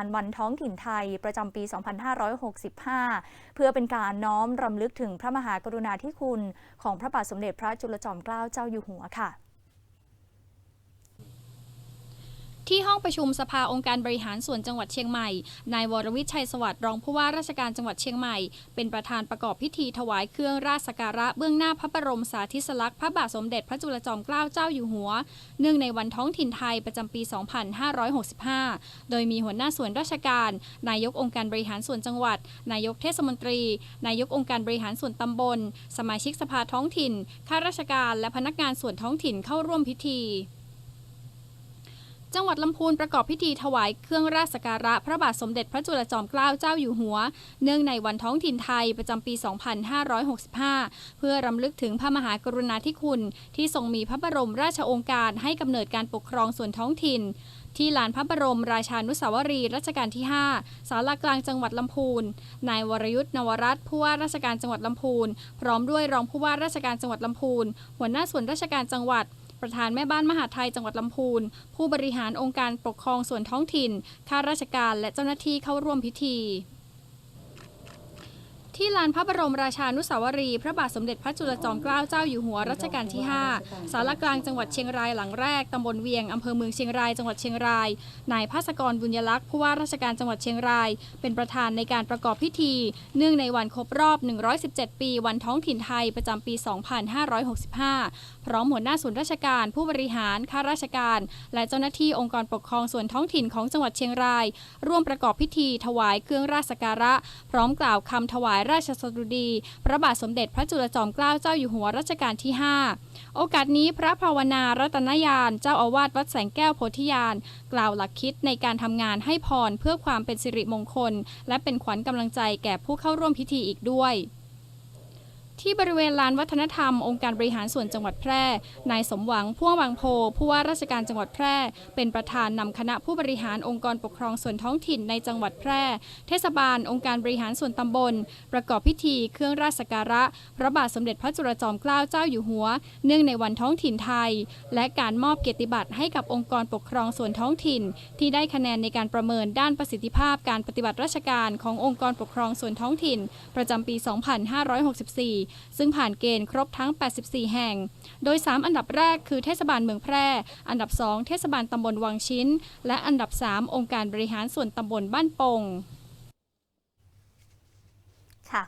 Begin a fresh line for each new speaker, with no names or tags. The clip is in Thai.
านวันท้องถิ่นไทยประจำปี 2565 เพื่อเป็นการน้อมรำลึกถึงพระมหากรุณาธิคุณ ของพระบาทสมเด็จพระจุลจอมเกล้าเจ้าอยู่หัวค่ะ
ที่ห้องประชุมสภาองค์การบริหารส่วนจังหวัดเชียงใหม่ นายวรวิชัยสวัสดิ์รองผู้ว่าราชการจังหวัดเชียงใหม่ เป็นประธานประกอบพิธีถวายเครื่องราชสักการะเบื้องหน้าพระบรมสาธิสลักษณ์พระบาทสมเด็จพระจุลจอมเกล้าเจ้าอยู่หัว เนื่องในวันท้องถิ่นไทยประจำปี 2565 โดยมีหัวหน้าส่วนราชการ นายกองค์การบริหารส่วนจังหวัด นายกเทศมนตรี นายกองค์การบริหารส่วนตำบล สมาชิกสภาท้องถิ่น ข้าราชการ และพนักงานส่วนท้องถิ่นเข้าร่วมพิธี จังหวัดลำพูนประกอบพิธีถวายเครื่องราชสักการะพระบาทสมเด็จพระจุลจอมเกล้าเจ้าอยู่หัว เนื่องในวันท้องถิ่นไทยประจำปี 2565 เพื่อรำลึกถึงพระมหากรุณาธิคุณ ที่ทรงมีพระบรมราชโองการให้กำเนิดการปกครองส่วนท้องถิ่น ที่ลานพระบรมราชานุสาวรีย์รัชกาลที่5ศาลากลางจังหวัดลำพูน นายวรยุทธ์นวรัตน์ผู้ว่าราชการจังหวัดลำพูน พร้อมด้วยรองผู้ว่าราชการจังหวัดลำพูน หัวหน้าส่วนราชการจังหวัด ประธานแม่บ้านมหาไทยจังหวัดลำพูน ผู้บริหารองค์การปกครองส่วนท้องถิ่น ข้าราชการและเจ้าหน้าที่เข้าร่วมพิธี ที่ลานพระบรมราชานุสาวรีย์พระบาทสมเด็จพระจุลจอมเกล้าเจ้าอยู่หัวรัชกาลที่ 5 สารกลางจังหวัดเชียงรายหลังแรก ตำบลเวียง อำเภอเมืองเชียงราย จังหวัดเชียงราย นายภาสกรบุญยลักษณ์ผู้ว่าราชการจังหวัดเชียงราย เป็นประธานในการประกอบพิธี เนื่องในวันครบรอบ 117 ปี วันท้องถิ่นไทยประจำปี 2565 พร้อมหัวหน้าส่วนราชการ ผู้บริหาร ข้าราชการ และเจ้าหน้าที่องค์กรปกครองส่วนท้องถิ่นของจังหวัดเชียงราย ร่วมประกอบพิธี ถวายเครื่องราชสักการะ พร้อมกล่าวคำถวายราชสดุดี พระบาทสมเด็จพระจุลจอมเกล้าเจ้าอยู่หัวรัชกาลที่ 5 โอกาสนี้พระภาวนารัตนยาน เจ้าอาวาสวัดแสงแก้วโพธิญาณกล่าวหลักคิดในการทำงานให้พรเพื่อความเป็นสิริมงคล และเป็นขวัญกำลังใจแก่ผู้เข้าร่วมพิธีอีกด้วย ที่บริเวณลานวัฒนธรรมองค์การบริหารส่วนจังหวัดแพร่ นายสมหวังพ่วงบางโพผู้ว่าราชการจังหวัดแพร่ เป็นประธานนำคณะผู้บริหารองค์กรปกครองส่วนท้องถิ่นในจังหวัดแพร่ เทศบาลองค์การบริหารส่วนตำบล ประกอบพิธีเครื่องราชสกการะ พระบาทสมเด็จพระจุลจอมเกล้าเจ้าอยู่หัว เนื่องในวันท้องถิ่นไทย และการมอบเกียรติบัตรให้กับองค์กรปกครองส่วนท้องถิ่น ที่ได้คะแนนในการประเมินด้านประสิทธิภาพการปฏิบัติราชการขององค์กรปกครองส่วนท้องถิ่น ประจำปี 2564ซึ่งผ่านเกณฑ์ครบทั้ง 84 แห่ง โดย 3 อันดับแรกคือเทศบาลเมืองแพร่ อันดับ 2 เทศบาลตำบลวังชิ้น และอันดับ 3 องค์การบริหารส่วนตำบลบ้านโป่ง